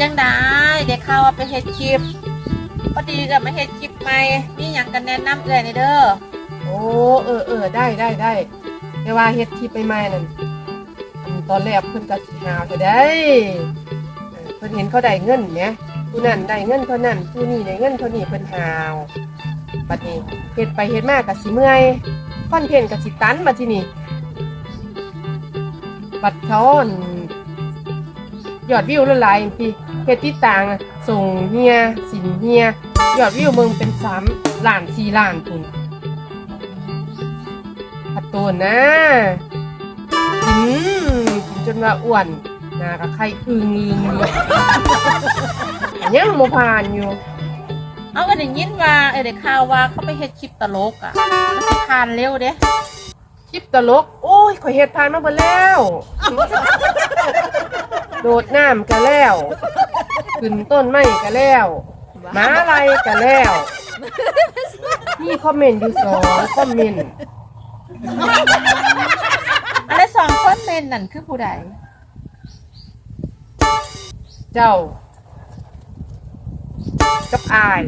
จังได้เด็กข่าวว่าไปเฮ็ดคลิปพอดีกับมาเฮ็ดคลิปใหม่มีหยังกันแนะนำเอื้อยในเด้อโอ้เออเออได้ได้ได้แต่ว่าเฮ็ดที่ไปใหม่นั่นตอนแรกเพิ่นก็สิหาวจะได้เพิ่นเห็นเขาได้เงินเนี่ยผู้นั้นได้เงินเท่านั้นผู้นี้ได้เงินเท่านี้เพิ่นหาวบัดนี้เฮ็ดไปเฮ็ดมาก็สิเมื่อยคอนเทนต์ก็สิตันบัดทีนี้บัดเขาอั่น ยอดวิวละลายปีเฮ็ดติดต่างอะส่งเฮียสินเฮียยอดวิวเมืองเป็นสามล้านสี่ล้านพุ่นผัดโตนนะกินกินจนว่าอ้วนหน้ากับไข่อึงลึงอยู่ยังโมผ่านอยู่เอาก็ได้ยินว่าเออเด็กข่าวว่าเขาไปเฮ็ดคลิปตลกอะมันสิผ่านเร็วเด้คลิปตลก โอ้ยข่อยเฮ็ดทานมาเบิดแล้ว โดดน้ำก็แล้วขึ้นต้นไม้ก็แล้วหมาอะไรก็แล้วมีคอมเมนต์อยู่สองคอมเมนต์อันนี้สองคนเมนนั่นคือผู้ใดเจ้า กับอาย